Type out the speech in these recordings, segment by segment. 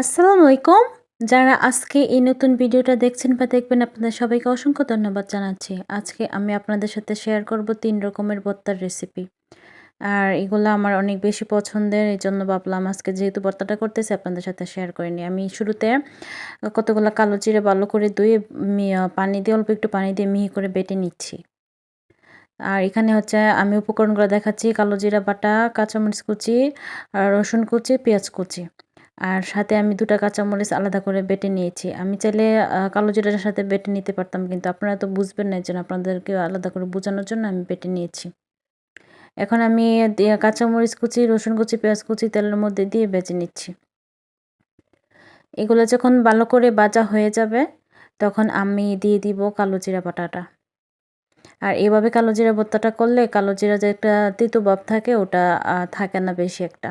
আসসালামু আলাইকুম। যারা আজকে এই নতুন ভিডিওটা দেখছেন বা দেখবেন, আপনাদের সবাইকে অসংখ্য ধন্যবাদ জানাচ্ছি। আজকে আমি আপনাদের সাথে শেয়ার করব তিন রকমের ভর্তার রেসিপি আর এগুলো আমার অনেক বেশি পছন্দের, এই জন্য ভাবলাম আজকে যেহেতু ভর্তাটা করতেছি, আপনাদের সাথে শেয়ার করে নিই। আমি শুরুতে কতগুলো কালো চিড়ে ভালো করে ধুয়ে পানি দিয়ে, অল্প একটু পানি দিয়ে মিহি করে বেটে নিচ্ছি। আর এখানে হচ্ছে আমি উপকরণগুলো দেখাচ্ছি, কালো জিরা বাটা, কাঁচামরিচ কুচি রসুন কুচি, পেঁয়াজ কুচি। আর সাথে আমি দুটা কাঁচামরিচ আলাদা করে বেটে নিয়েছি। আমি চাইলে কালো জিরার সাথে বেটে নিতে পারতাম, কিন্তু আপনারা তো বুঝবেন না যেন আপনাদেরকে আলাদা করে বোঝানোর জন্য আমি বেটে নিয়েছি। এখন আমি কাঁচামরিচ কুচি, রসুন কুচি, পেঁয়াজ কুচি, তেলের মধ্যে দিয়ে বেজে নিচ্ছি। এগুলো যখন ভালো করে বাজা হয়ে যাবে, তখন আমি দিয়ে দিব কালো জিরা বাটাটা। আর এভাবে কালো জিরা ভর্তাটা করলে কালো জিরা যে একটা তিতো ভাব থাকে, ওটা থাকে না বেশি একটা।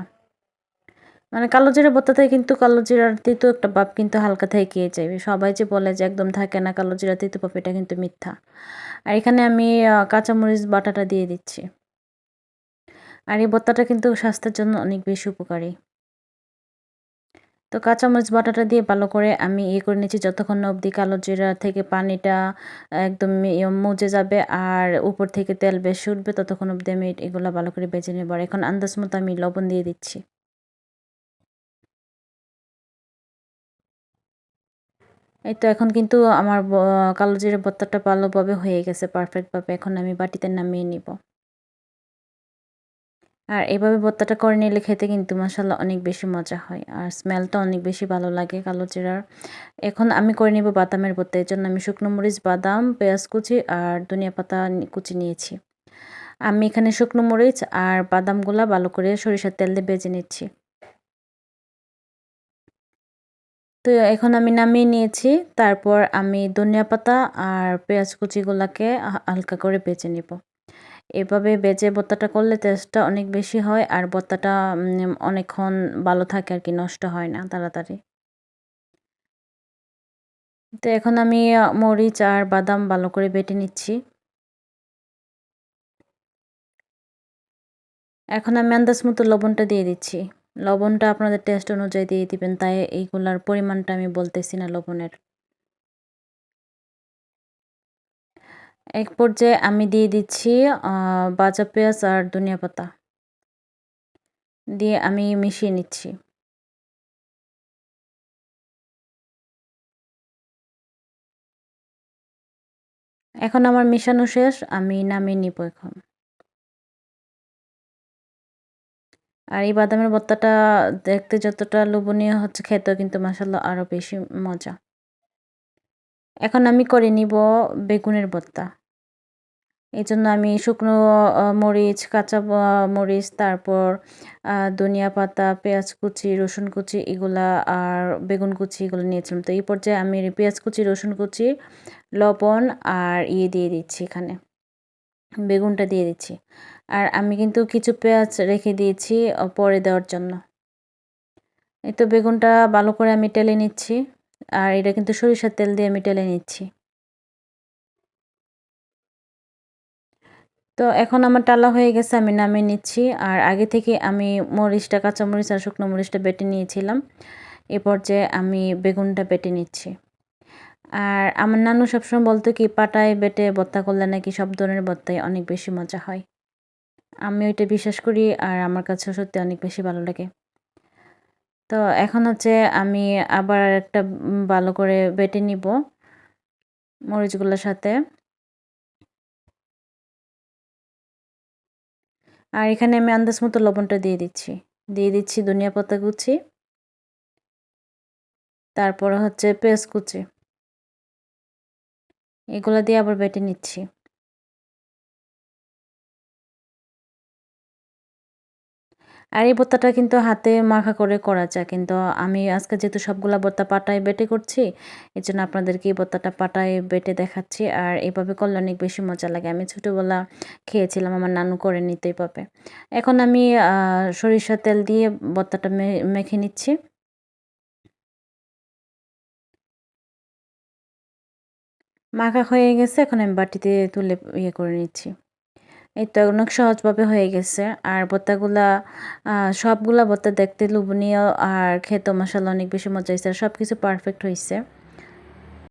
মানে কালো জিরা ভর্তাতে কিন্তু কালো জিরার তিতো একটা ভাব কিন্তু হালকা থেকে যায় সবাই যে বলে যে একদম থাকে না কালো জিরা তিতো ভাব, এটা কিন্তু মিথ্যা। আর এখানে আমি কাঁচামরিচ বাটাটা দিয়ে দিচ্ছি। আর এই ভর্তাটা কিন্তু স্বাস্থ্যের জন্য অনেক বেশি উপকারী। তো কাঁচামরিচ বাটাটা দিয়ে ভালো করে আমি ইয়ে করে নিচ্ছি যতক্ষণ অবধি কালো জিরা থেকে পানিটা একদম মুজে যাবে আর উপর থেকে তেল বেশি উঠবে ততক্ষণ অবধি আমি এগুলো ভালো করে বেজে নেব। আর এখন আন্দাজ মতো আমি লবণ দিয়ে দিচ্ছি। এই তো এখন কিন্তু আমার কালো জিরে ভর্তাটা ভালোভাবে হয়ে গেছে পারফেক্টভাবে এখন আমি বাটিতে নামিয়ে নিব। আর এভাবে ভর্তাটা করে নিলে খেতে কিন্তু মশালা অনেক বেশি মজা হয়। আর স্মেলটা অনেক বেশি ভালো লাগে কালো জিরার। এখন আমি করে নিব বাদামের ভর্তা। এর জন্য আমি শুকনো মরিচ, বাদাম, পেঁয়াজ কুচি আর ধনিয়া পাতা কুচি নিয়েছি। আমি এখানে শুকনো মরিচ আর বাদামগুলা ভালো করে সরিষার তেল দিয়ে বেজে নিচ্ছি। তো এখন আমি নামিয়ে নিয়েছি। তারপর আমি ধনিয়া পাতা আর পেঁয়াজ কুচিগুলোকে হালকা করে বেজে নিব। এভাবে বেজে ভর্তাটা করলে টেস্টটা অনেক বেশি হয় আর ভর্তাটা অনেকক্ষণ ভালো থাকে আর কি, নষ্ট হয় না তাড়াতাড়ি। তো এখন আমি মরিচ আর বাদাম ভালো করে বেটে নিচ্ছি। এখন আমি আন্দাজ মতো লবণটা দিয়ে দিচ্ছি। লবণটা আপনাদের টেস্ট অনুযায়ী দিয়ে দিবেন, তাই এইগুলার পরিমাণটা আমি বলতেছি না লবণের। এক পর্যায়ে আমি দিয়ে দিচ্ছি বাজা পেঁয়াজ আর ধনিয়া পাতা। দিয়ে আমি মিশিয়ে নিচ্ছি। এখন আমার মিশানো শেষ, আমি নামিয়ে নিব এখন। আর এই বাদামের ভর্তাটা দেখতে যতটা লোভনীয় হচ্ছে খেতেও কিন্তু মাসাল্লাহ আরও বেশি মজা। এখন আমি করে নিব বেগুনের ভর্তা এই জন্য আমি শুকনো মরিচ, কাঁচা মরিচ, তারপর ধনিয়া পাতা, পেঁয়াজ কুচি, রসুন কুচি এগুলা আর বেগুন কুচি এগুলো নিয়েছিলাম। তো এই পর্যায়ে আমি পেঁয়াজ কুচি, রসুন কুচি, লবণ আর ইয়ে দিয়ে দিচ্ছি এখানে। বেগুনটা দিয়ে দিচ্ছি। আর আমি কিন্তু কিছু পেঁয়াজ রেখে দিয়েছি পরে দেওয়ার জন্য। এই তো বেগুনটা ভালো করে আমি টেলে নিচ্ছি, আর এটা কিন্তু সরিষার তেল দিয়ে আমি টেলে নিচ্ছি। তো এখন আমার টালা হয়ে গেছে, আমি নামিয়ে নিচ্ছি, আর আগে থেকে আমি মরিচটা, কাঁচামরিচ আর শুকনো মরিচটা বেটে নিয়েছিলাম। এ পর্যায়ে আমি বেগুনটা বেটে নিচ্ছি। আর আমার নানু সবসময় বলতো কি, পাটায় বেটে বত্তা করলে নাকি সব ধরনের বত্তায় অনেক বেশি মজা হয়। আমি ওইটা বিশ্বাস করি আর আমার কাছে সত্যি অনেক বেশি ভালো লাগে। তো এখন হচ্ছে আমি আবার একটা ভালো করে বেটে নিব মরিচগুলোর সাথে। আর এখানে আমি আন্দাজ মতো লবণটা দিয়ে দিচ্ছি। দিয়ে দিচ্ছি ধনিয়া পাতা কুচি। তারপর হচ্ছে পেঁয়াজ কুচি। এগুলো দিয়ে আবার বেটে নিচ্ছি। আর এই ভর্তাটা কিন্তু হাতে মাখা করে করা যায়। কিন্তু আমি আজকে যেহেতু সবগুলা ভর্তা পাটায় বেটে করছি এই জন্য আপনাদেরকে এই ভর্তাটা পাটায় বেটে দেখাচ্ছি। আর এইভাবে করলে অনেক বেশি মজা লাগে। আমি ছোটোবেলা খেয়েছিলাম, আমার নানু করে নিতে এইভাবে এখন আমি সরিষা তেল দিয়ে ভর্তাটা মেখে নিচ্ছি। মাখা হয়ে গেছে, এখন আমি বাটিতে তুলে ইয়ে করে নিচ্ছি। তো অনেক সহজভাবে হয়ে গেছে। আর আহ, সবগুলা ভর্তা দেখতে লোভনীয় আর খেতে মশলা অনেক বেশি মজা হয়েছে সব কিছু পারফেক্ট হয়েছে